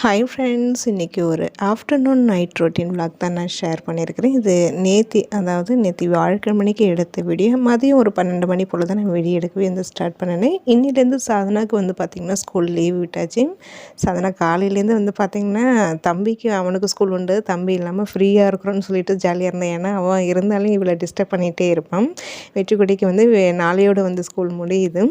Hi friends இன்றைக்கி ஒரு afternoon night routine vlog தான் நான் ஷேர் பண்ணியிருக்கிறேன். இது நேத்தி அதாவது நேத்தி வியாழக்கிழமைக்கு எடுத்த வீடியோ மதியம் ஒரு பன்னெண்டு மணி போல் தான் நான் வீடியோ எடுக்கவே வந்து ஸ்டார்ட் பண்ணினேன். இன்னிலேருந்து சாதனாக்கு வந்து பார்த்திங்கன்னா ஸ்கூல் லீவ் விட்டாச்சு. சாதனா காலையிலேருந்து வந்து பார்த்திங்கன்னா தம்பிக்கு அவனுக்கு ஸ்கூல் உண்டு. தம்பி இல்லாமல் ஃப்ரீயாக இருக்கிறோன்னு சொல்லிட்டு ஜாலியாக இருந்தேன். ஏன்னா அவன் இருந்தாலும் இவளை டிஸ்டர்ப் பண்ணிகிட்டே இருப்பான். வெற்றிக்குடிக்கு வந்து நாளையோடு வந்து ஸ்கூல் முடியுது.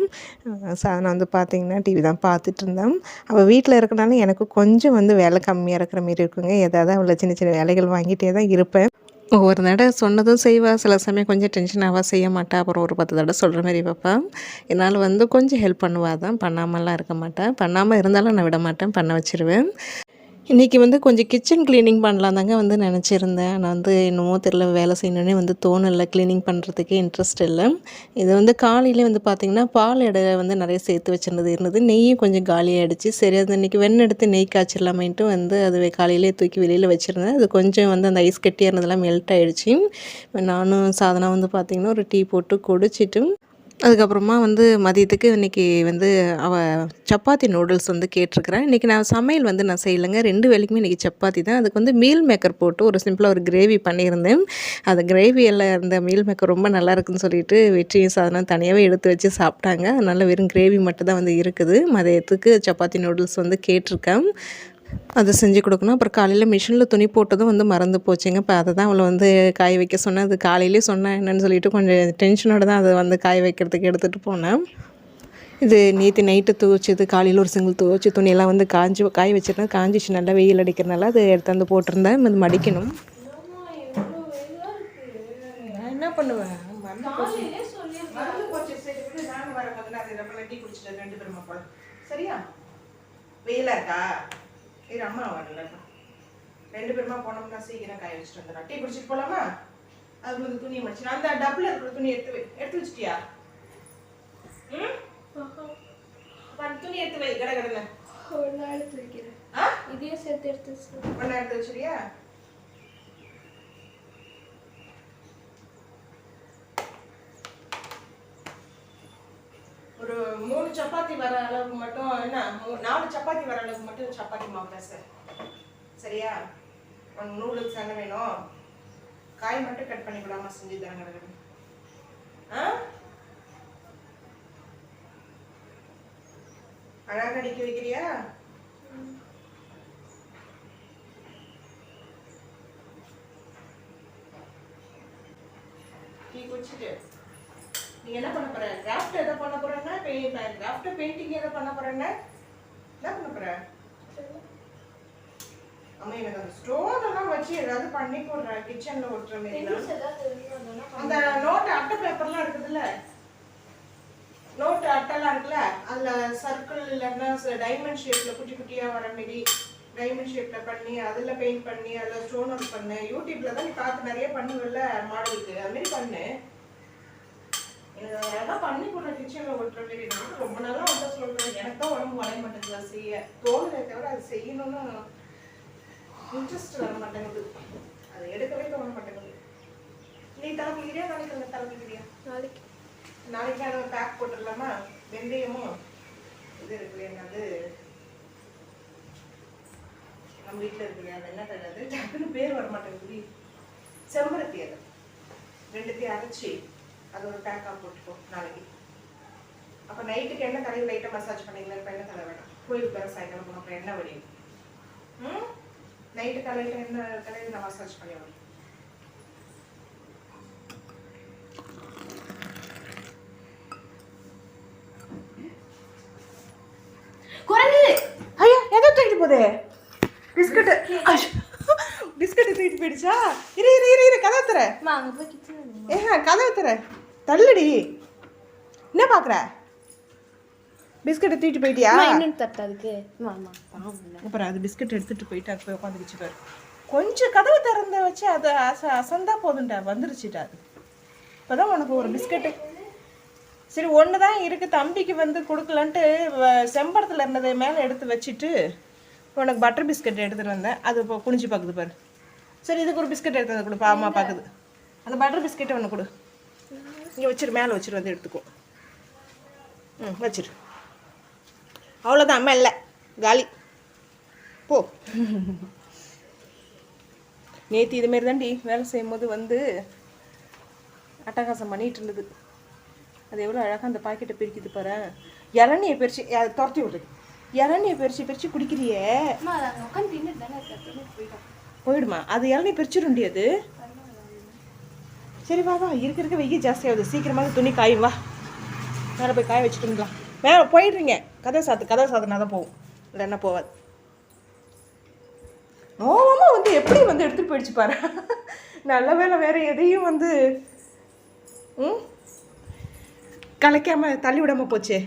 சாதனா வந்து பார்த்திங்கன்னா டிவி தான் பார்த்துட்டு இருந்தான். அவள் வீட்டில் இருக்கனால எனக்கு கொஞ்சம் கொஞ்சம் வந்து வேலை கம்மியாக இருக்கிற மாரி இருக்குங்க. ஏதாவது அவ்வளோ சின்ன சின்ன வேலைகள் வாங்கிட்டே தான் இருப்பேன். ஒவ்வொரு தடவை சொன்னதும் செய்வா. சில சமயம் கொஞ்சம் டென்ஷன் ஆவா செய்ய மாட்டா. அப்புறம் ஒரு பத்து தடவை சொல்கிற மாதிரி வைப்பா. என்னால் வந்து கொஞ்சம் ஹெல்ப் பண்ணுவா தான். பண்ணாமலாம் இருக்க மாட்டேன் பண்ணாமல் இருந்தாலும் நான் விட மாட்டேன். பண்ண வச்சிருவேன். இன்றைக்கி வந்து கொஞ்சம் கிச்சன் க்ளீனிங் பண்ணலாம் தாங்க வந்து நினச்சிருந்தேன். நான் வந்து என்னமோ தெரில வேலை செய்யணுன்னே வந்து தோணலை. க்ளீனிங் பண்ணுறதுக்கு இன்ட்ரெஸ்ட் இல்லை. இது வந்து காலையிலே வந்து பார்த்திங்கன்னா பால் எடை வந்து நிறைய சேர்த்து வச்சிருந்தது இருந்தது. நெய்யும் கொஞ்சம் காலியாகிடுச்சு சரி அது இன்றைக்கி வெண்ணெய் எடுத்து நெய் காய்ச்சிடலாமேன்ட்டு வந்து அது காலையிலே தூக்கி வெளியில் வச்சுருந்தேன். அது கொஞ்சம் வந்து அந்த ஐஸ் கட்டியாக இருந்ததெல்லாம் மெல்ட் ஆகிடுச்சு நானும் சாதனம் வந்து பார்த்திங்கன்னா ஒரு டீ போட்டு குடிச்சிட்டு அதுக்கப்புறமா வந்து மதியத்துக்கு இன்றைக்கி வந்து அவள் சப்பாத்தி நூடுல்ஸ் வந்து கேட்டிருக்கிறேன் இன்றைக்கி நான் சமையல் வந்து நான் செய்யலைங்க. ரெண்டு வேலைக்குமே இன்றைக்கி சப்பாத்தி தான். அதுக்கு வந்து மீல் மேக்கர் போட்டு ஒரு சிம்பிளாக ஒரு கிரேவி பண்ணியிருந்தேன். அந்த கிரேவி எல்லாம் இருந்த மீல் மேக்கர் ரொம்ப நல்லா இருக்குன்னு சொல்லிட்டு வெற்றியும் சாதனம் தனியாகவே எடுத்து வச்சு சாப்பிட்டாங்க. அதனால் வெறும் கிரேவி மட்டும் தான் வந்து இருக்குது. மதியத்துக்கு சப்பாத்தி நூடுல்ஸ் வந்து கேட்டிருக்கேன். அதை செஞ்சு கொடுக்கணும். அப்புறம் காலையில் மிஷினில் துணி போட்டதும் வந்து மறந்து போச்சுங்க. இப்போ அதை தான் அவளை வந்து காய வைக்க சொன்னேன். அது காலையிலே சொன்னேன். என்னன்னு சொல்லிட்டு கொஞ்சம் டென்ஷனோட தான் அதை வந்து காய வைக்கிறதுக்கு எடுத்துகிட்டு போனேன். இது நேற்று நைட்டு துவைச்சது காலையில் ஒரு சிங்கிள் துவைச்சி துணியெல்லாம் வந்து காஞ்சி காய வச்சிருந்தேன். காஞ்சிச்சு. நல்லா வெயில் அடிக்கிறனால அது எடுத்து வந்து போட்டிருந்தேன். இது மடிக்கணும். நான் என்ன பண்ணுவேன்? சரியா? வெயிலா இருக்கா? இரு அம்மா வரல ரெண்டு பேருமா போனோம்னா சீக்கிரம் காய வச்சுட்டு வந்துடும் டீ குடிச்சிட்டு போலாமா? அது வந்து துணியை மடிச்சு அந்த டப்புல இருக்கிற துணி எடுத்து எடுத்து வச்சிட்டியா? ம்? துணி எடுத்து வை. கட கடல ஒரு நாள் எடுத்து வைக்கிறேன். இதையும் சேர்த்து எடுத்து வச்சிருக்கேன். ஒண்ணா எடுத்து வச்சிரியா ஒரு மூணு சப்பாத்தி வர அளவுக்கு மட்டும் என்ன மூ- நாலு சப்பாத்தி வர அளவுக்கு மட்டும் சப்பாத்தி மாவு சார். சரியா? உனக்கு நூடுல்ஸ் வேணும். காய் மட்டும் கட் பண்ணி விடாம செஞ்சு தரேன் ஆ? அழகா அடிக்க வைக்கிறியா? டீ குடிச்சிட்டு. நீங்க என்ன பண்ண போற? கிராஃப்ட் எதை பண்ண போறேன்னா கிராஃப்ட் பெயிண்டிங் எதை பண்ண போறேன்னா என்ன பண்ண போற? அம்மா எனக்கு அந்த ஸ்டோன் எல்லாம் வச்சு ஏதாவது பண்ணி போடுற கிச்சன்ல ஒட்டுற மாதிரி அந்த நோட் அட்டை பேப்பர்லாம் இருக்குதுல்ல? நோட் அட்டைலாம் இருக்குல்ல? அதுல சர்க்கிள் இல்லைன்னா டைமண்ட் ஷேப்ல குட்டி குட்டியா வர மாதிரி டைமண்ட் ஷேப்ல பண்ணி அதுல பெயிண்ட் பண்ணி அதுல ஸ்டோன் ஒர்க் பண்ணு. யூடியூப்ல தான் நீ பார்த்து நிறைய பண்ணுவல்ல மாடலுக்கு அது மாதிரி பண்ணு. எனக்கு பண்ணி கொடுற கிச்சன்ல மாதிரி நான் ரொம்ப நாளா வந்து எனக்கு தான் உடம்பு வளைய மாட்டேங்குது செய்ய தோணுதே தவிர அது செய்யணும்னு இன்ட்ரெஸ்ட் வர மாட்டேங்குது. அது எடுக்கவே தோண மாட்டேங்குது. நீ தலை குளிக்கிறியா நாளைக்கு அந்த தலை குளிக்கிறியா நாளைக்கு நாளைக்கு அதை பேக் போட்டுடலாமா? வெந்தயமும் இது இருக்கு என்னது? நம்ம வீட்டில் இருக்கு அது என்ன தராது டக்குன்னு பேர் வர மாட்டேங்குது செம்பருத்தி அது. ரெண்டுத்தையும் அரைச்சி அது ஒரு பேக்காக போட்டுக்கோ நாளைக்கு. அப்போ நைட்டுக்கு என்ன தலையில் லைட்டாக மசாஜ் பண்ணிக்கலாம் இப்போ என்ன தலை வேணாம்? கோயிலுக்கு வர சாயங்காலம் போனோம் அப்புறம் என்ன வடியும் ம்? நைட்டு தலையில் என்ன தலையில் நான் மசாஜ் பண்ணி தூக்கிட்டு போதே பிஸ்கட்டு. பிஸ்கட்டு தூக்கிட்டு போயிடுச்சா? இரு இரு இரு இரு கதவை தர அம்மா அங்க போய் கிச்சன் ஏ கதவை தர தள்ளுடி. என்ன பார்க்குற பிஸ்கட்டை தூக்கிட்டு போயிட்டியா? இன்னும் தட்டு அதுக்கு. அப்புறம் அது பிஸ்கட் எடுத்துட்டு போயிட்டு அது போய் உட்காந்துக்கிச்சு பாரு. கொஞ்சம் கதவை திறந்த வச்சு அது அச அசந்தா போதும்டா வந்துருச்சுட்டா அது. இப்போதான் உனக்கு ஒரு பிஸ்கட்டு. சரி ஒன்று தான் இருக்குது தம்பிக்கு வந்து கொடுக்கலன்ட்டு செம்பரத்தில் இருந்ததை மேலே எடுத்து வச்சுட்டு உனக்கு பட்டர் பிஸ்கட் எடுத்துகிட்டு வந்தேன். அது இப்போ குனிஞ்சு பார்க்குது பாரு. சரி இதுக்கு ஒரு பிஸ்கட் எடுத்து வந்து கொடு. பாமா பார்க்குது அந்த பட்டர் பிஸ்கெட்டை ஒன்று கொடு. இங்கே வச்சிரு மேலே வச்சிரு வந்து எடுத்துக்கோ. ம் வச்சிரு. அவ்வளோதான் அம்மா இல்லை. காலி. போ. நேற்று இதுமாரி தாண்டி வேலை செய்யும்போது வந்து அட்டகாசம் பண்ணிட்டு இருந்தது. அது எவ்வளோ அழகாக அந்த பாக்கெட்டை பிரிக்குது பாரு. இளநியை பிரித்து அதை துரத்தி விடு இளநியை பிரித்து பிரித்து குடிக்கிறியே. போயிடுமா. அது இளநீ பிரிச்சிடுண்டி அது. சரி வா வா. இருக்க இருக்க வெயில் ஜாஸ்தியாகுது சீக்கிரமாக துணி காயும் வா. மேலே போய் காய வச்சுட்டுங்களா மேலே போயிடுறீங்க. கதை சாத்து கதை சாத்துனா தான் போகும். இல்லைன்னா போகாது. நோவமாக வந்து எப்படி வந்து எடுத்துகிட்டு போயிடுச்சு பாரு. நல்ல வேலை வேறு எதையும் வந்து ம்? கலைக்காமல் தள்ளி விடாமல் போச்சே.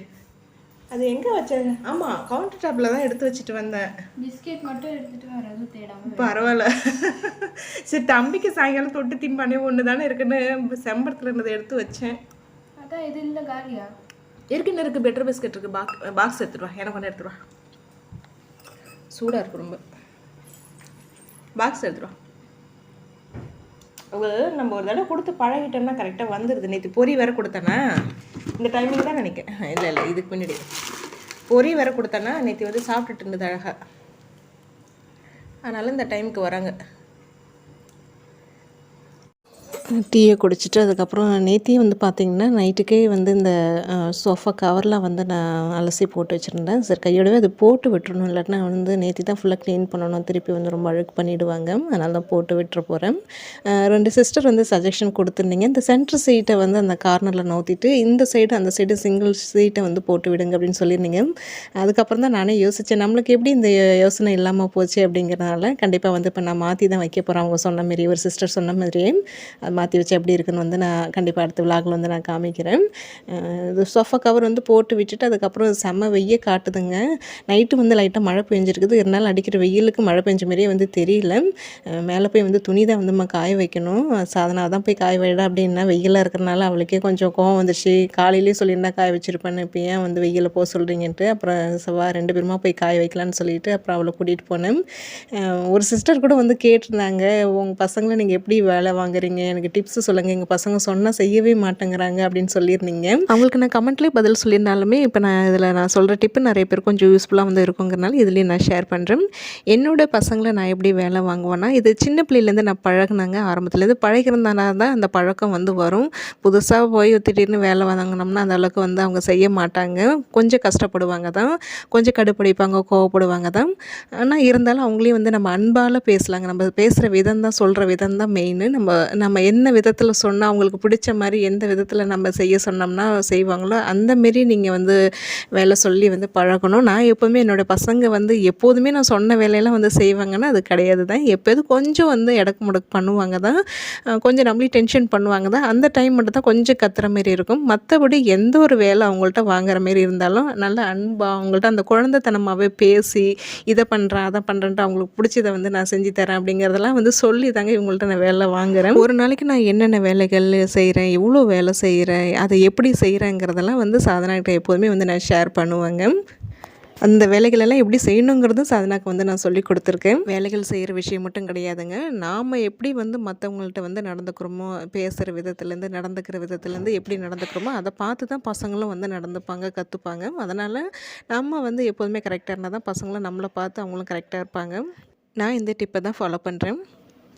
அது எங்கே வச்சேன்? ஆமாம் கவுண்டர் டாப்பில் தான் எடுத்து வச்சுட்டு வந்தேன். பிஸ்கெட் மட்டும் எடுத்துட்டு எதுவும் தேடாம பரவாயில்ல. சரி தம்பிக்கு சாயங்காலம் தொட்டு திம்பானே ஒன்று தானே இருக்குன்னு செம்பரத்தில் இருந்ததை எடுத்து வச்சேன். அதான் இது இல்லை காலியா? இருக்குன்னு இருக்கு. பெட்டர் பிஸ்கட் இருக்கு. பாக் பாக்ஸ் எடுத்துட்டு வா. எனக்கு ஒன்று எடுத்துட்டு வா. சூடாக இருக்கு ரொம்ப. பாக்ஸ் எடுத்துட்டு வா. அது நம்ம ஒரு தடவை கொடுத்து பழகிட்டோம்னா கரெக்டாக வந்துடுது நேற்று பொரி வேற கொடுத்தேனா? இந்த டைமிங் தான் நினைக்கிறேன். இல்லை இல்லை இதுக்கு முன்னாடி பொறி வேற கொடுத்தேன்னா நேற்று வந்து சாப்பிட்டுட்டு இருந்தது அழகா. அதனால இந்த டைமுக்கு வராங்க. டீயை குடிச்சிட்டு அதுக்கப்புறம் நேத்தியே வந்து பார்த்திங்கன்னா நைட்டுக்கே வந்து இந்த சோஃபா கவர்லாம் வந்து நான் அலசி போட்டு வச்சுருந்தேன். சரி கையோடவே அது போட்டு விட்டுறணும். இல்லைன்னா வந்து நேத்தி தான் ஃபுல்லாக க்ளீன் பண்ணணும். திருப்பி வந்து ரொம்ப அழுக்கு பண்ணிவிடுவாங்க அதனால தான் போட்டு விட்டுற போகிறேன் ரெண்டு சிஸ்டர் வந்து சஜஷன் கொடுத்துருந்தீங்க. இந்த சென்டர் சீட்டை வந்து அந்த கார்னரில் நோத்திட்டு இந்த சைடு அந்த சைடு சிங்கிள் சீட்டை வந்து போட்டு விடுங்க அப்படின்னு சொல்லியிருந்தீங்க. அதுக்கப்புறம் தான் நானே யோசித்தேன் நம்மளுக்கு எப்படி இந்த யோசனை இல்லாமல் போச்சு அப்படிங்கிறனால கண்டிப்பாக வந்து இப்போ நான் மாற்றி தான் வைக்க போகிறேன் அவங்க சொன்ன மாரி ஒரு சிஸ்டர் சொன்ன மாதிரியே. அது மாற்றி வச்சு எப்படி இருக்குன்னு வந்து நான் கண்டிப்பாக அடுத்த விழாக்கில் வந்து நான் காமிக்கிறேன். இது சோஃபா கவர் வந்து போட்டு விட்டுட்டு அதுக்கப்புறம் செம்ம வெய்ய காட்டுதுங்க. நைட்டு வந்து லைட்டாக மழை பெஞ்சிருக்குது. இருந்தாலும் அடிக்கிற வெயிலுக்கு மழை பெஞ்ச மாதிரியே வந்து தெரியல. மேலே போய் வந்து துணி தான் வந்து நம்ம காய வைக்கணும். சாதனாக தான் போய் காய வைடா அப்படின்னா வெயிலாக இருக்கிறனால அவளுக்கே கொஞ்சம் கோவம் வந்துருச்சு. காலையிலேயே சொல்லியிருந்தா காய வச்சிருப்பேன்னு இப்போ ஏன் வந்து வெயிலில் போக சொல்கிறீங்கன்ட்டு அப்புறம் செவ்வா ரெண்டு பேருமா போய் காய வைக்கலான்னு சொல்லிட்டு அப்புறம் அவளை கூட்டிகிட்டு போனேன். ஒரு சிஸ்டர் கூட வந்து கேட்டிருந்தாங்க. உங்கள் பசங்களை நீங்கள் எப்படி வேலை வாங்குறீங்க? எனக்கு டிப்ஸ் சொல்லுங்கள் எங்கள் பசங்க சொன்னால் செய்யவே மாட்டேங்கிறாங்க அப்படின்னு சொல்லியிருந்தீங்க. அவங்களுக்கு நான் கமெண்ட்லேயே பதில் சொல்லியிருந்தாலுமே இப்போ நான் இதில் நான் சொல்கிற டிப்பு நிறைய பேர் கொஞ்சம் யூஸ்ஃபுல்லாக வந்து இருக்குங்கிறனால இதுலேயும் நான் ஷேர் பண்ணுறேன் என்னோட பசங்களை நான் எப்படி வேலை வாங்குவேன்னா இது சின்ன பிள்ளையிலேருந்து நான் பழகினாங்க ஆரம்பத்துலேருந்து பழகிறதுனால தான் அந்த பழக்கம் வந்து வரும். புதுசாக போய் திடீர்னு வேலை வாங்கினோம்னா அந்த அளவுக்கு வந்து அவங்க செய்ய மாட்டாங்க. கொஞ்சம் கஷ்டப்படுவாங்க தான். கொஞ்சம் கடுப்படிப்பாங்க கோவப்படுவாங்க தான். ஆனால் இருந்தாலும் அவங்களையும் வந்து நம்ம அன்பால் பேசலாங்க. நம்ம பேசுகிற விதம் தான் சொல்கிற விதம் தான் மெயின் நம்ம நம்ம என்ன என்ன விதத்தில் சொன்னால் அவங்களுக்கு பிடிச்ச மாதிரி எந்த விதத்தில் நம்ம செய்ய சொன்னோம்னா செய்வாங்களோ அந்த மாரி நீங்கள் வந்து வேலை சொல்லி வந்து பழகணும். நான் எப்போவுமே என்னோடய பசங்க வந்து எப்போதுமே நான் சொன்ன வேலையெல்லாம் வந்து செய்வாங்கன்னா அது கிடையாது தான். எப்போது கொஞ்சம் வந்து இடக்கு முடக்கு பண்ணுவாங்க தான். கொஞ்சம் நம்மளையும் டென்ஷன் பண்ணுவாங்க தான். அந்த டைம் மட்டும் தான் கொஞ்சம் கத்துற மாரி இருக்கும். மற்றபடி எந்த ஒரு வேலை அவங்கள்ட்ட வாங்குற மாரி இருந்தாலும் நல்ல அன்பாக அவங்கள்ட்ட அந்த குழந்தைத்தனமாகவே பேசி இதை பண்ணுறேன் அதை பண்ணுறேன்ட்டு அவங்களுக்கு பிடிச்சதை வந்து நான் செஞ்சு தரேன் அப்படிங்கிறதெல்லாம் வந்து சொல்லி தாங்க இவங்கள்ட்ட நான் வேலை வாங்குறேன். ஒரு நாளைக்கு நான் என்னென்ன வேலைகள் செய்கிறேன் எவ்வளோ வேலை செய்கிறேன் அதை எப்படி செய்கிறேங்கிறதெல்லாம் வந்து சாதனாக்கிட்ட எப்போதுமே வந்து நான் ஷேர் பண்ணுவேங்க. அந்த வேலைகளெல்லாம் எப்படி செய்யணுங்கிறதும் சாதனாக்கு வந்து நான் சொல்லி கொடுத்துருக்கேன். வேலைகள் செய்கிற விஷயம் மட்டும் கிடையாதுங்க. நாம் எப்படி வந்து மற்றவங்கள்ட்ட வந்து நடந்துக்கிறோமோ பேசுகிற விதத்துலேருந்து நடந்துக்கிற விதத்துலேருந்து எப்படி நடந்துக்கிறோமோ அதை பார்த்து தான் பசங்களும் வந்து நடந்துப்பாங்க கற்றுப்பாங்க அதனால் நம்ம வந்து எப்போதுமே கரெக்டாக இருந்தால் தான் பசங்களும் நம்மளை பார்த்து அவங்களும் கரெக்டாக இருப்பாங்க. நான் இந்த டிப்பை தான் ஃபாலோ பண்ணுறேன்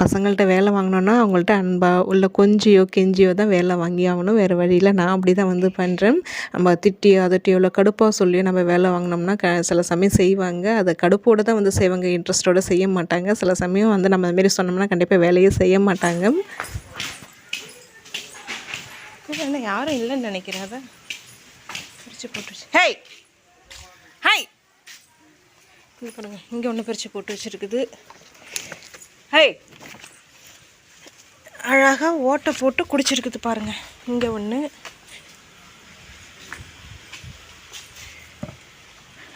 பசங்கள்கிட்ட வேலை வாங்கினோன்னா அவங்கள்ட்ட அன்பாக உள்ள கொஞ்சியோ கெஞ்சியோ தான் வேலை வாங்கி ஆகணும். வேறு வழியில் நான் அப்படி தான் வந்து பண்ணுறேன் நம்ம திட்டியோ அதட்டியோ இல்லை கடுப்பாக சொல்லியோ நம்ம வேலை வாங்கினோம்னா க சில சமயம் செய்வாங்க. அதை கடுப்போடு தான் வந்து செய்வாங்க. இன்ட்ரெஸ்ட்டோடு செய்ய மாட்டாங்க. சில சமயம் வந்து நம்ம அதுமாரி சொன்னோம்னா கண்டிப்பாக வேலையே செய்ய மாட்டாங்க. என்ன யாரும் இல்லைன்னு நினைக்கிறேன். அதை பிரித்து போட்டு ஹேய்! ஹாய்! இங்கே இங்கே ஒன்று பிரித்து போட்டு வச்சுருக்குது. ஹே அழகாக ஓட்டை போட்டு குடிச்சிருக்குது பாருங்கள் இங்கே ஒன்று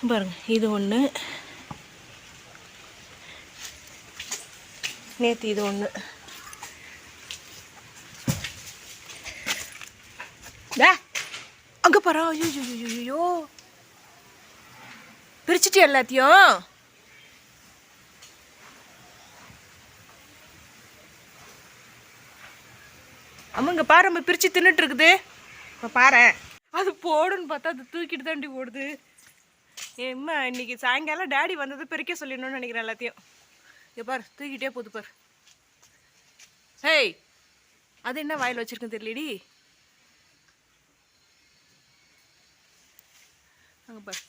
பாருங்கள் இது ஒன்று நேற்று இது ஒன்று அங்கே பாரு. ஐயோ ஐயோ ஐயோ எல்லாத்தையும்? அம்மாங்க பாரு நம்ம பிரித்து தின்னுட்டு இருக்குது இப்போ பாரு. அது போடுன்னு பார்த்தா அது தூக்கிட்டு தாண்டி ஓடுது. ஏம்மா இன்னைக்கு சாயங்காலம் டேடி வந்தது பிரிக்க சொல்லிடணும்னு நினைக்கிறேன் எல்லாத்தையும். இங்கே பார் தூக்கிட்டே போகுது பார். ஹேய் அது என்ன வாயில் வச்சுருக்குன்னு தெரியலடி. அங்கே பாரு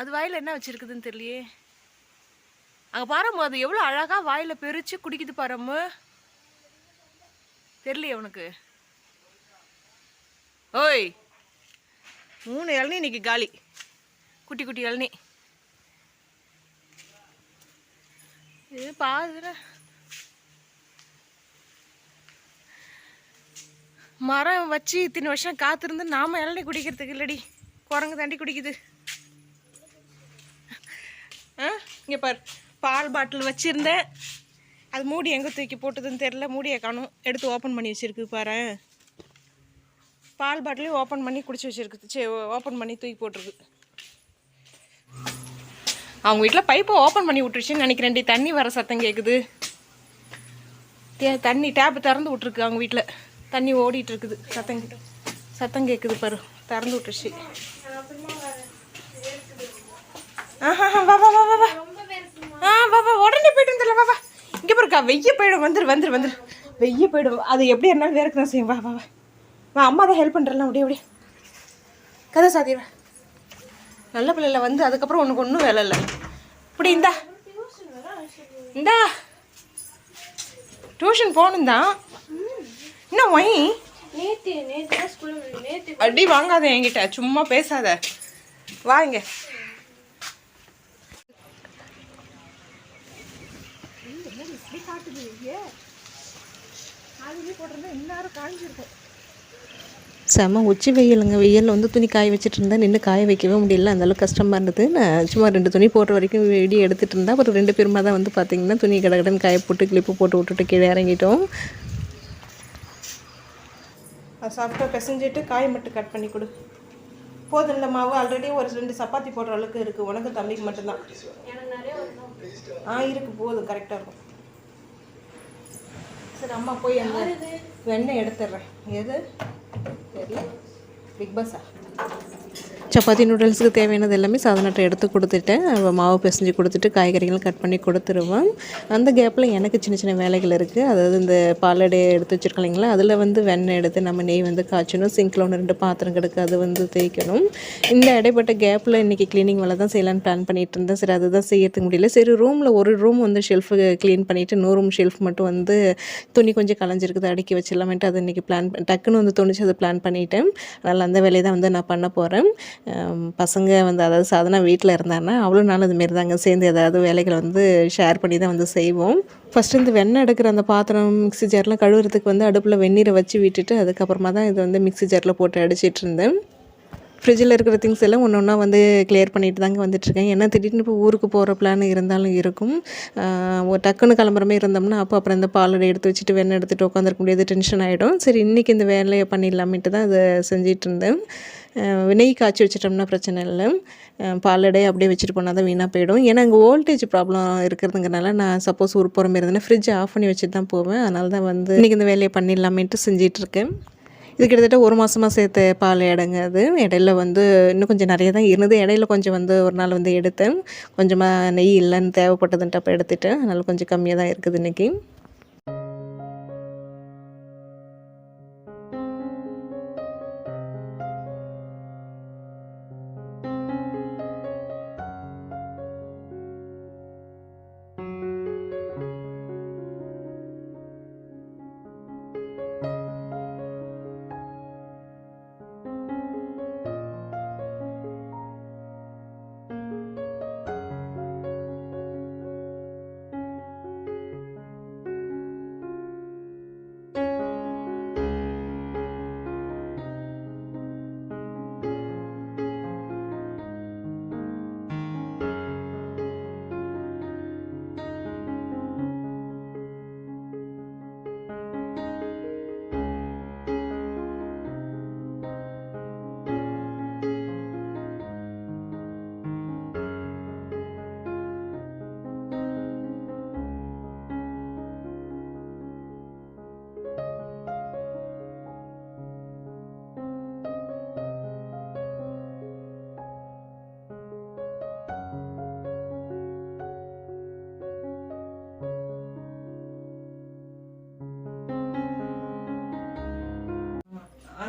அது வாயில் என்ன வச்சுருக்குதுன்னு தெரியலையே. அங்கே பாரும்மா அது எவ்வளோ அழகாக வாயில் பிரித்து குடிக்குது பாரும்மு தெரியலையே உனக்கு. ஓய் மூணு இளநீ இன்னைக்கு காலி. குட்டி குட்டி இளநீ. இது பாதுற மரம் வச்சு இத்தனை வருஷம் காத்திருந்து நாம இளநீ குடிக்கிறதுக்கு இல்லடி. குரங்கு தாண்டி குடிக்குது. ஆ இங்கே பார். பால் பாட்டில் வச்சுருந்தேன். அது மூடி எங்கே தூக்கி போட்டதுன்னு தெரில மூடியை காணும். எடுத்து ஓப்பன் பண்ணி வச்சிருக்கு பாரு. பால் பாட்டிலையும் ஓப்பன் பண்ணி குடிச்சு வச்சுருக்கு சே ஓப்பன் பண்ணி தூக்கி போட்டிருக்கு. அவங்க வீட்டில் பைப்பை ஓப்பன் பண்ணி விட்டுருச்சுன்னு நினைக்கிறேன்டி. தண்ணி வர சத்தம் கேட்குது தண்ணி டேப் திறந்து விட்ருக்கு அவங்க வீட்டில் தண்ணி ஓடிட்டு இருக்குது சத்தம் சத்தம் கேட்குது பாரு. திறந்து விட்டுருச்சு. ஆஹா வா வா வா வா ஆ வா வா உடனே போயிட்டு வந்துடல வா வா. இங்கே பாருக்கா வெய்ய போயிடும். வந்துரு வந்துரு வந்துரு. வெய்ய போயிடும். அது எப்படி இருந்தாலும் வேறக்கு தான் செய்யும். வா வா வா. வா அம்மா தான் ஹெல்ப் பண்ணுறலாம் அப்படியே அப்படியே கதை சாத்திடுவா நல்ல பிள்ளைல வந்து அதுக்கப்புறம் உனக்கு ஒன்றும் வேலை இல்லை. இப்படி இந்தா. இந்தா. டியூஷன் போகணும் தான். என்ன ஒய் அடி வாங்காத என்கிட்ட சும்மா பேசாத. வா இங்க. செம உச்சி வெயிலுங்க. வெயிலில் வந்து துணி காய வச்சுட்டு இருந்தா நின்று காய வைக்கவே முடியல. அந்த அளவுக்கு கஷ்டமாக இருந்தது. நான் சும்மா ரெண்டு துணி போடுற வரைக்கும் வீடியோ எடுத்துகிட்டு இருந்தா ஒரு ரெண்டு பேருமா தான் வந்து பார்த்தீங்கன்னா துணி கடகடன்னு காய போட்டு கிளிப்பு போட்டு விட்டுட்டு கீழே இறங்கிட்டோம். அது சாப்பிட்டா பிசைஞ்சிட்டு காய மட்டும் கட் பண்ணி கொடு. போதும் இல்லை மாவு? ஆல்ரெடி ஒரு ரெண்டு சப்பாத்தி போடுற அளவுக்கு இருக்குது உனக்கு தம்பிக்கு மட்டும்தான். ஆ இருக்கு. போதும். கரெக்டாக இருக்கும். சரி அம்மா போய் அந்த வெண்ணெய் எடுத்துடுறேன். எது? தெரியல பிக் பாஸா சப்பாத்தி நூடுல்ஸுக்கு தேவையானது எல்லாமே சாதனத்தை எடுத்து கொடுத்துட்டேன். மாவு பிசைஞ்சு கொடுத்துட்டு காய்கறிகள் கட் பண்ணி கொடுத்துருவேன் அந்த கேப்பில் எனக்கு சின்ன சின்ன வேலைகள் இருக்குது அதாவது இந்த பாலடை எடுத்து வச்சுருக்கோம் இல்லைங்களா? அதில் வந்து வெண்ணெய் எடுத்து நம்ம நெய் வந்து காய்ச்சணும். சிங்கில் ஒன்று ரெண்டு பாத்திரம் கிடக்கு அது வந்து தேய்க்கணும். இந்த இடைப்பட்ட கேப்பில் இன்றைக்கி க்ளீனிங் வேலை தான் செய்யலான்னு பிளான் பண்ணிட்டு இருந்தேன். சரி அதுதான் செய்யறதுக்கு முடியல. சரி ரூமில் ஒரு ரூம் வந்து ஷெல்ஃபு க்ளீன் பண்ணிவிட்டு நூறு ரூம் ஷெல்ஃப் மட்டும் வந்து துணி கொஞ்சம் கலைஞ்சிருக்குது அடுக்கி வச்சிடலாமேட்டு அது இன்றைக்கி பிளான் டக்குன்னு வந்து துணிச்சு அதை பிளான் பண்ணிவிட்டேன் அதனால் அந்த வேலையை தான் வந்து நான் பண்ண போகிறேன் பசங்க வந்து அதாவது சாதனா வீட்டில் இருந்தாங்கன்னா அவ்வளோ நாள் அதுமாரி தாங்க சேர்ந்து ஏதாவது வேலைகளை வந்து ஷேர் பண்ணி தான் வந்து செய்வோம். ஃபஸ்ட்டு இந்த வெண்ணெய் எடுக்கிற அந்த பாத்திரம் மிக்ஸி ஜார்லாம் கழுவுறதுக்கு வந்து அடுப்பில் வெந்நீரை வச்சு விட்டுட்டு அதுக்கப்புறமா தான் இது வந்து மிக்ஸி ஜாரில் போட்டு அடிச்சிட்டு இருந்தேன். ஃப்ரிட்ஜில் இருக்கிற திங்ஸ் எல்லாம் ஒன்று ஒன்றா வந்து கிளியர் பண்ணிட்டு தாங்க வந்துட்டுருக்கேன். ஏன்னா திடீர்னு இப்போ ஊருக்கு போகிற பிளான் இருந்தாலும் இருக்கும். டக்குன்னு கிளம்புறமே இருந்தோம்னா அப்போ அப்புறம் இந்த பாலடை எடுத்து வச்சுட்டு வெண்ணெய் எடுத்துகிட்டு உட்காந்துருக்க முடியாது. டென்ஷன் ஆகிடும் சரி இன்றைக்கி இந்த வேலையை பண்ணிடலாமேட்டு தான் அதை செஞ்சிட்டு இருந்தேன். நெய் காய்ச்சி வச்சிட்டோம்னா பிரச்சனை இல்லை. பாலடை அப்படியே வச்சுட்டு போனால் தான் வீணாக போயிடும். ஏன்னா இங்கே வோல்டேஜ் ப்ராப்ளம் இருக்கிறதுங்கனால நான் சப்போஸ் ஊர் போகிற மாதிரி இருந்தேன்னா ஃப்ரிட்ஜ் ஆஃப் பண்ணி வச்சுட்டு தான் போவேன். அதனால தான் வந்து இன்றைக்கி இந்த வேலையை பண்ணிடலாமேன்ட்டு செஞ்சிட்ருக்கேன் இது கிட்டத்தட்ட ஒரு மாதமாக சேர்த்த பால் இடங்க அது. இடையில வந்து இன்னும் கொஞ்சம் நிறைய தான் இருந்தது. இடையில கொஞ்சம் வந்து ஒரு நாள் வந்து எடுத்தேன். கொஞ்சமாக நெய் இல்லைன்னு தேவைப்பட்டதுன்ட்டு அப்போ எடுத்துட்டேன். அதனால் கொஞ்சம் கம்மியாக தான் இருக்குது இன்றைக்கி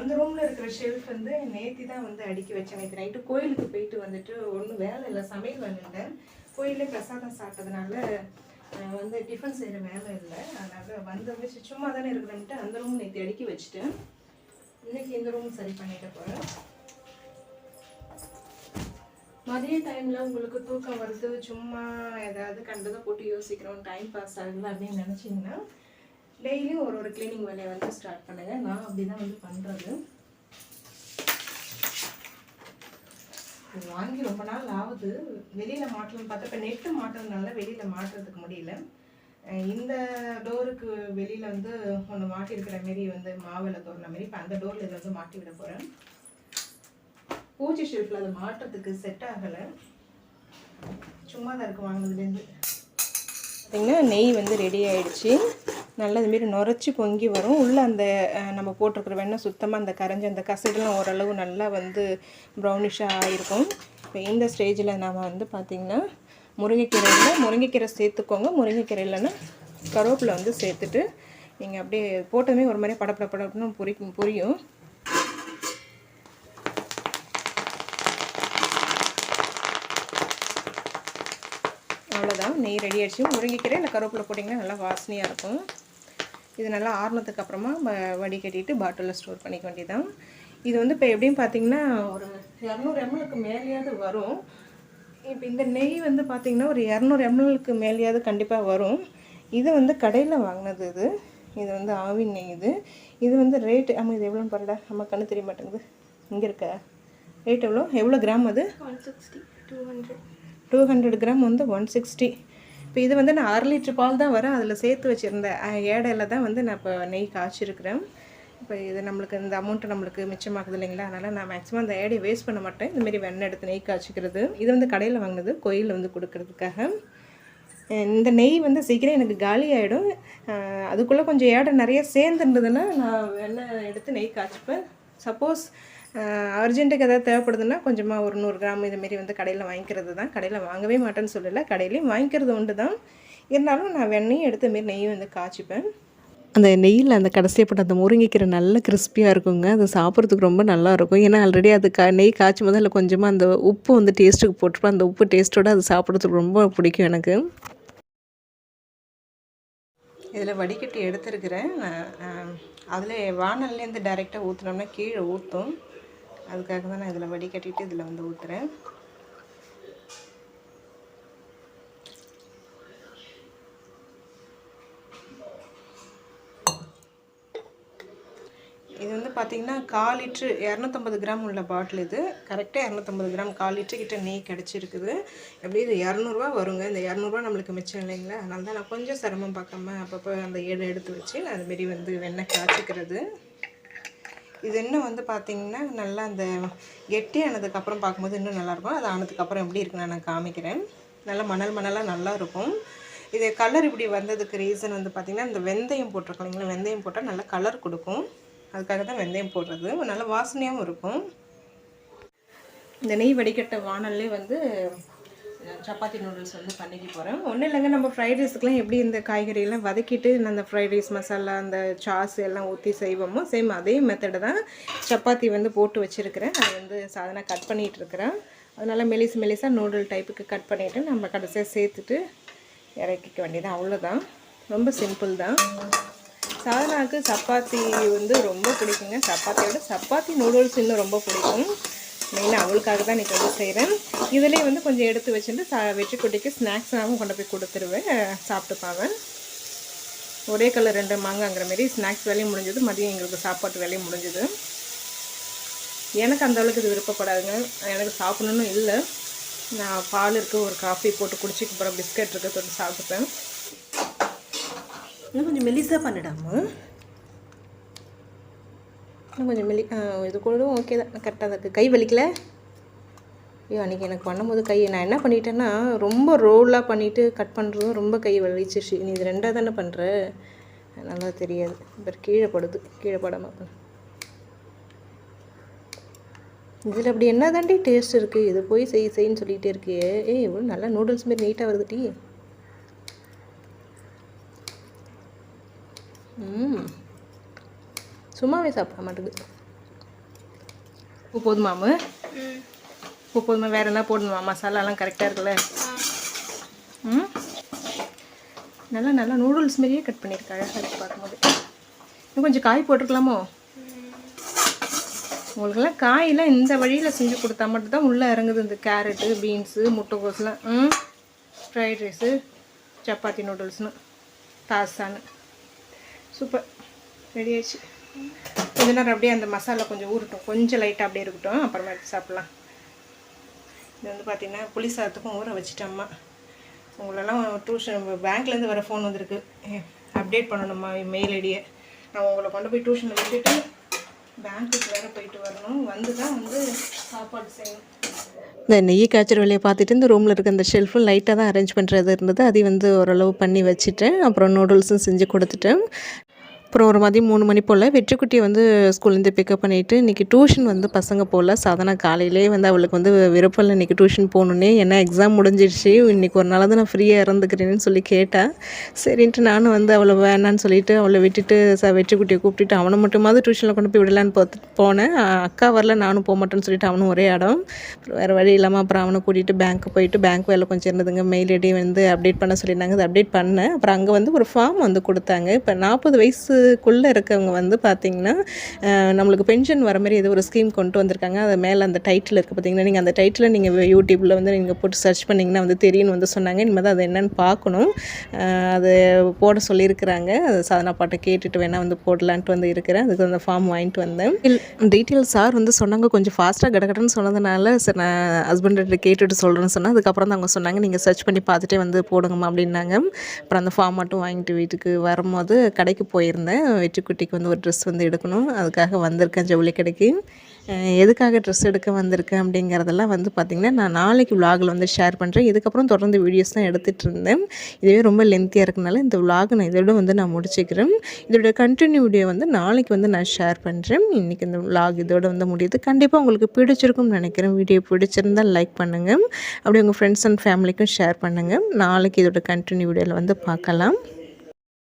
அந்த ரூமில் இருக்கிற ஷெல்ஃப் வந்து நேத்தி தான் வந்து அடுக்கி வச்சேன் நேற்று நைட்டு கோயிலுக்கு போயிட்டு வந்துட்டு ஒன்றும் வேலை இல்லை சமையல் வந்துட்டேன் கோயிலே பிரசாதம் சாப்பிட்டதுனால வந்து டிஃபன் செய்கிற வேலை இல்லை. அதனால் வந்த வச்சு சும்மா தானே இருக்கிறேன்ட்டு அந்த ரூம் நேற்று அடுக்கி வச்சுட்டேன் இன்றைக்கி இந்த ரூம் சரி பண்ணிட்டு போகிறேன் மதிய டைமில் உங்களுக்கு தூக்கம் வருது. சும்மா ஏதாவது கண்டதை போட்டு யோசிக்கிறோம். டைம் பாஸ் ஆகுது அப்படின்னு நினச்சிங்கன்னா டெய்லியும் ஒரு ஒரு க்ளீனிங் வேலையை வந்து ஸ்டார்ட் பண்ணுங்க. நான் அப்படி தான் வந்து பண்ணுறது வாங்கி ரொம்ப நாள் ஆகுது. வெளியில் மாட்டலாம்னு பார்த்தா இப்போ நெட்டு மாட்டுறதுனால வெளியில் மாட்டுறதுக்கு முடியல. இந்த டோருக்கு வெளியில் வந்து ஒன்று மாட்டியிருக்கிற மாரி வந்து மாவில் தோறின மாரி இப்போ அந்த டோரில் இதை வந்து மாட்டி விட போகிறேன் பூச்சி ஷெல்ஃபில் அதை மாட்டுறதுக்கு செட் ஆகலை. சும்மா தான் இருக்கு வாங்கினதுலேருந்து. பார்த்திங்கன்னா நெய் வந்து ரெடி ஆயிடுச்சு. நல்லா இதுமாரி நுரைச்சி பொங்கி வரும். உள்ளே அந்த நம்ம போட்டிருக்கிற வெண்ணெய் சுத்தமாக அந்த கரைஞ்சி அந்த கசடுலாம் ஓரளவு நல்லா வந்து ப்ரௌனிஷாக ஆகிருக்கும் இப்போ இந்த ஸ்டேஜில் நாம் வந்து பார்த்திங்கன்னா முருங்கைக்கீரையில் முருங்கைக்கீரை சேர்த்துக்கோங்க. முருங்கைக்கீரை இல்லைன்னா கருவேப்பிலை வந்து சேர்த்துட்டு நீங்கள் அப்படியே போட்டதுமே ஒரு மாதிரி படப்பட படப்படன்னு பொரிக்கும் புரியும் அவ்வளோதான் நெய் ரெடி ஆயிடுச்சு. முருங்கைக்கீரை இல்லை கருவேப்பிலை போட்டிங்கன்னா நல்லா வாசனையாக இருக்கும். இது நல்லா ஆறுனதுக்கு அப்புறமா வடிகட்டிட்டு பாட்டிலில் ஸ்டோர் பண்ணிக்க வேண்டியதான் இது வந்து இப்போ எப்படின்னு பார்த்தீங்கன்னா ஒரு இரநூறு எம்எல்க்கு மேலேயாவது வரும். இப்போ இந்த நெய் வந்து பார்த்தீங்கன்னா ஒரு இரநூறு எம்எல்க்கு மேலேயாவது கண்டிப்பாக வரும். இது வந்து கடையில் வாங்கினது இது. இது வந்து ஆவின் நெய் இது. இது வந்து ரேட்டு ஆமாம் இது எவ்வளோன்னு பாருடா. நம்ம கண்ணு தெரிய மாட்டேங்குது. இங்கே இருக்க? ரேட் எவ்வளோ? எவ்வளோ கிராம் அது? One sixty two hundred two hundred gram வந்து ஒன் சிக்ஸ்டி இப்போ இது வந்து நான் அரை லிட்டர் பால் தான் வரும் அதில் சேர்த்து வச்சுருந்தேன் ஏடையில் தான் வந்து நான் இப்போ நெய் காய்ச்சிருக்கிறேன். இப்போ இது நம்மளுக்கு இந்த அமௌண்ட்டு நம்மளுக்கு மிச்சமாகுது இல்லைங்களா? அதனால் நான் மேக்ஸிமம் அந்த ஏடையை வேஸ்ட் பண்ண மாட்டேன். இந்தமாரி வெண்ணெய் எடுத்து நெய் காய்ச்சிக்கிறது. இது வந்து கடையில் வாங்கினது கோயிலில் வந்து கொடுக்கறதுக்காக. இந்த நெய் வந்து சீக்கிரம் எனக்கு காலி ஆகிடும் அதுக்குள்ளே கொஞ்சம் ஏடை நிறைய சேர்ந்துருந்ததுன்னா நான் வெண்ணெய் எடுத்து நெய் காய்ச்சிப்பேன். சப்போஸ் அர்ஜென்ட்டுக்கு ஏதாவது தேவைப்படுதுன்னா கொஞ்சமாக ஒரு நூறு கிராம் இதுமாரி வந்து கடையில் வாங்கிக்கிறது தான். கடையில் வாங்கவே மாட்டேன்னு சொல்லலை. கடையிலையும் வாங்கிக்கிறது உண்டு தான். இருந்தாலும் நான் வெண்ணெயும் எடுத்த மாரி நெய்யும் வந்து காய்ச்சிப்பேன். அந்த நெய்யில் அந்த கடைசியாக போட்ட அந்த முருங்கைக்கீரை நல்ல கிறிஸ்பியாக இருக்குங்க. அது சாப்பிட்றதுக்கு ரொம்ப நல்லா இருக்கும். ஏன்னா ஆல்ரெடி அது கா நெய் காய்ச்சும் போது அதில் கொஞ்சமாக அந்த உப்பு வந்து டேஸ்ட்டுக்கு போட்டிருப்பேன். அந்த உப்பு டேஸ்ட்டோட அது சாப்பிட்றதுக்கு ரொம்ப பிடிக்கும் எனக்கு. இதில் வடிகட்டி எடுத்துருக்கிறேன். அதில் வானல்லேருந்து டைரெக்டாக ஊற்றுனோம்னா கீழே ஊற்றும் அதுக்காக தான் நான் இதில் வடிகட்டிட்டு இதில் வந்து ஊற்றுறேன் இது வந்து பார்த்திங்கன்னா கால் லிட்ரு இரநூத்தம்பது கிராம் உள்ள பாட்டில் இது. கரெக்டாக இரநூத்தம்பது கிராம் கால் லிட்டரு கிட்ட நெய் கிடச்சிருக்குது. எப்படி இது இரநூறுவா வருங்க? இந்த இரநூறுவா நம்மளுக்கு மிச்சம் இல்லைங்களா? அதனால தான் நான் கொஞ்சம் சிரமம் பார்க்காம அப்பப்போ அந்த ஏடு எடுத்து வச்சு நான் அதுமாரி வந்து வெண்ணெய் காய்ச்சிக்கிறது. இது இன்னும் வந்து பார்த்திங்கன்னா நல்லா அந்த கெட்டியானதுக்கப்புறம் பார்க்கும்போது இன்னும் நல்லாயிருக்கும். அது ஆனதுக்கப்புறம் எப்படி இருக்குன்னு நான் காமிக்கிறேன். நல்லா மணல் மணலாக நல்லா இருக்கும். இது கலர் இப்படி வந்ததுக்கு ரீசன் வந்து பார்த்திங்கன்னா இந்த வெந்தயம் போட்டிருக்கோம் இல்லைங்களா? வெந்தயம் போட்டால் நல்லா கலர் கொடுக்கும். அதுக்காக தான் வெந்தயம் போடுறது. நல்ல வாசனையாகவும் இருக்கும். இந்த நெய் வடிகட்ட வானல்லே வந்து சப்பாத்தி நூடுல்ஸ் வந்து பண்ணிக்க போகிறேன் ஒன்றும் இல்லைங்க நம்ம ஃப்ரைட் ரைஸ்க்குலாம் எப்படி இந்த காய்கறியெல்லாம் வதக்கிட்டு அந்த ஃப்ரைட் ரைஸ் மசாலா அந்த சாஸ் எல்லாம் ஊற்றி செய்வோமோ சேம் அதே மெத்தடு தான் சப்பாத்தி வந்து போட்டு வச்சுருக்கிறேன். அது வந்து சாதனை கட் பண்ணிகிட்டு இருக்கிறேன். அதனால் மெலிசு மெலிசாக நூடுல் டைப்புக்கு கட் பண்ணிவிட்டு நம்ம கடைசியாக சேர்த்துட்டு இறக்கிக்க வேண்டியது அவ்வளோதான் ரொம்ப சிம்பிள் தான். சாதனாவுக்கு சப்பாத்தி வந்து ரொம்ப பிடிக்குங்க. சப்பாத்தியோட சப்பாத்தி நூடுல்ஸ் இன்னும் ரொம்ப பிடிக்கும். மெயினாக அவளுக்காக தான் இன்றைக்கி வந்து செய்கிறேன் இதுலேயே வந்து கொஞ்சம் எடுத்து வச்சுட்டு சா வெற்றி குட்டிக்கு ஸ்நாக்ஸாகவும் கொண்டு போய் கொடுத்துருவேன். சாப்பிட்டுப்பாங்க ஒரே கலர் ரெண்டு மாங்காங்கிற மாரி ஸ்நாக்ஸ் வேலையும் முடிஞ்சது மதியம் எங்களுக்கு சாப்பாட்டு வேலையும் முடிஞ்சது. எனக்கு அந்த அளவுக்கு இது விருப்பப்படாதுங்க. எனக்கு சாப்பிடணும்னு இல்லை. நான் பால் இருக்குது ஒரு காஃபி போட்டு குடிச்சிக்க போகிறேன் பிஸ்கட் இருக்குது தொட்டு சாப்பிட்டுப்பேன். இன்னும் கொஞ்சம் மெலிசாக பண்ணிடாமா? இன்னும் கொஞ்சம் மெலி ஆ, இது கூட ஓகே தான். கரெக்டாக தான் இருக்குது கை வலிக்கல? ஐயோ அன்றைக்கி எனக்கு பண்ணும்போது கை நான் என்ன பண்ணிட்டேன்னா ரொம்ப ரோலாக பண்ணிவிட்டு கட் பண்ணுறதும் ரொம்ப கை வலிச்சிச்சு நீ இது ரெண்டாக தானே பண்ணுற நல்லா தெரியாது. இப்போ கீழே படுது. கீழே படாமல் பண்ண இதில் அப்படி என்ன தாண்டி டேஸ்ட் இருக்குது இது போய் செய் செய்ன்னு சொல்லிகிட்டே இருக்கே ஏய் இவ்வளோ நல்லா நூடுல்ஸ் மாரி நீட்டாக வருது டீ. ம். சும்மாவே சாப்பிட மாட்டேங்குது உப்பு போதுமாமு ம். உப்பு போதுமா வேறு என்ன போடணுமா? மசாலாலாம் கரெக்டாக இருக்குல்ல? ம்? நல்லா நல்லா நூடுல்ஸ் மாதிரியே கட் பண்ணியிருக்க அழகாக இருக்கு பார்க்கும்போது. இன்னும் கொஞ்சம் காய் போட்டிருக்கலாமோ உங்களுக்கெல்லாம் காயெல்லாம் இந்த வழியில் செஞ்சு கொடுத்தா மட்டும்தான் உள்ளே இறங்குது இந்த கேரட்டு பீன்ஸு முட்டைக்கோஸ்லாம் ம்? ஃப்ரைட் ரைஸு சப்பாத்தி நூடுல்ஸ்னு தாசான்னு சூப்பர். ரெடி ஆயிடுச்சு. கொஞ்ச நேரம் அப்படியே அந்த மசாலா கொஞ்சம் ஊறட்டும். கொஞ்சம் லைட்டாக அப்படியே இருக்கட்டும். அப்புறமா சாப்பிட்லாம். இது வந்து பார்த்திங்கன்னா புளி சாதத்துக்கும் ஊற வச்சிட்டம்மா. உங்களெல்லாம் டியூஷன் பேங்க்லேருந்து வர ஃபோன் வந்திருக்கு. அப்டேட் பண்ணணும்மா மெயில் ஐடியை. நான் உங்களை கொண்டு போய் டியூஷனில் விட்டுட்டு பேங்க்குக்கு வேறு போயிட்டு வரணும். வந்து தான் வந்து சாப்பாடு செய்யணும். இந்த நெய் காய்ச்சல் வேலையை பார்த்துட்டு இந்த ரூமில் இருக்க அந்த ஷெல்ஃபும் லைட்டாக தான் அரேஞ்ச் பண்ணுறது இருந்தது. அதையும் வந்து ஓரளவு பண்ணி வச்சுட்டேன். அப்புறம் நூடுல்ஸும் செஞ்சு கொடுத்துட்டேன். அப்புறம் ஒரு மதியம் மூணு மணி போல் வெற்றிக்குட்டியை வந்து ஸ்கூல்லேருந்து பிக்கப் பண்ணிவிட்டு இன்றைக்கி டியூஷன் வந்து பசங்க போல். சாதாரண காலையிலே வந்து அவளுக்கு வந்து விருப்பம் இல்லை. இன்றைக்கி டியூஷன் போகணுன்னே ஏன்னா எக்ஸாம் முடிஞ்சிடுச்சு இன்றைக்கி ஒரு நாள் நான் ஃப்ரீயாக இறந்துக்கிறேன்னு சொல்லி கேட்டேன் சரின்ட்டு நானும் வந்து அவளை வேணான்னு சொல்லிவிட்டு அவளை விட்டுட்டு ச வெற்றிக்குட்டியை கூப்பிட்டுட்டு அவனை மட்டுமாவது டியூஷனில் கொண்டு போய் விடலான்னு பார்த்து போனேன். அக்கா வரல நானும் போக மாட்டேன்னு சொல்லிட்டு அவனும் ஒரே இடம். அப்புறம் வேறு வழி இல்லாமல் அப்புறம் அவனை கூட்டிகிட்டு பேங்க்கு போயிட்டு பேங்க் வேலை கொஞ்சம் இருந்ததுங்க. மெயில் ஐடி வந்து அப்டேட் பண்ண சொல்லியிருந்தாங்க. அதை அப்டேட் பண்ணேன். அப்புறம் அங்கே வந்து ஒரு ஃபார்ம் வந்து கொடுத்தாங்க. இப்போ நாற்பது வயசுக்குள்ளே இருக்கவங்க வந்து பார்த்திங்கன்னா நம்மளுக்கு பென்ஷன் வர மாதிரி ஏதோ ஒரு ஸ்கீம் கொண்டு வந்திருக்காங்க. அது மேலே அந்த டைட்டில் இருக்குது பார்த்தீங்கன்னா நீங்கள் அந்த டைட்டில் நீங்கள் யூடியூப்பில் வந்து நீங்கள் போட்டு சர்ச் பண்ணிங்கன்னா வந்து தெரியும்னு வந்து சொன்னாங்க. இனிமேல் அது என்னென்னு பார்க்கணும். அது போட சொல்லியிருக்கிறாங்க. அது சாதனா பாட்டை கேட்டுட்டு வேணால் வந்து போடலான்ட்டு வந்து இருக்கிறேன். அதுக்கு அந்த ஃபார்ம் வாங்கிட்டு வந்தேன். டீட்டெயில் சார் வந்து சொன்னாங்க. கொஞ்சம் ஃபாஸ்ட்டாக கடகடன்னு சொன்னதுனால சரி நான் ஹஸ்பண்ட்ட கேட்டுட்டு சொல்கிறேன்னு சொன்னேன். அதுக்கப்புறம் தான் அவங்க சொன்னாங்க நீங்கள் சர்ச் பண்ணி பார்த்துட்டே வந்து போடுங்கம்மா அப்படின்னாங்க. அப்புறம் அந்த ஃபார்ம் மட்டும் வாங்கிட்டு வீட்டுக்கு வரும்போது கடைக்கு போயிருந்தேன். வெற்றிக்குட்டிக்கு வந்து ஒரு ட்ரெஸ் வந்து எடுக்கணும். அதுக்காக வந்திருக்கேன் ஜவுளி கடைக்கு எதுக்காக ட்ரெஸ் எடுக்க வந்திருக்கேன் அப்படிங்கிறதெல்லாம் வந்து பார்த்திங்கன்னா நான் நாளைக்கு விலாகில் வந்து ஷேர் பண்ணுறேன் இதுக்கப்புறம் தொடர்ந்து வீடியோஸ் தான் எடுத்துகிட்டு இருந்தேன். இதுவே ரொம்ப லென்த்தியாக இருக்கனால இந்த விலாக் நான் இதோட வந்து நான் முடிச்சுக்கிறேன். இதோட கண்டினியூ வீடியோ வந்து நாளைக்கு வந்து நான் ஷேர் பண்ணுறேன் இன்றைக்கி இந்த விலாக் இதோட வந்து முடியுது. கண்டிப்பாக உங்களுக்கு பிடிச்சிருக்கும்னு நினைக்கிறேன். வீடியோ பிடிச்சிருந்தால் லைக் பண்ணுங்கள் அப்படியே உங்கள் ஃப்ரெண்ட்ஸ் அண்ட் ஃபேமிலிக்கும் ஷேர் பண்ணுங்கள் நாளைக்கு இதோட கண்டினியூ வீடியோவில் வந்து பார்க்கலாம்.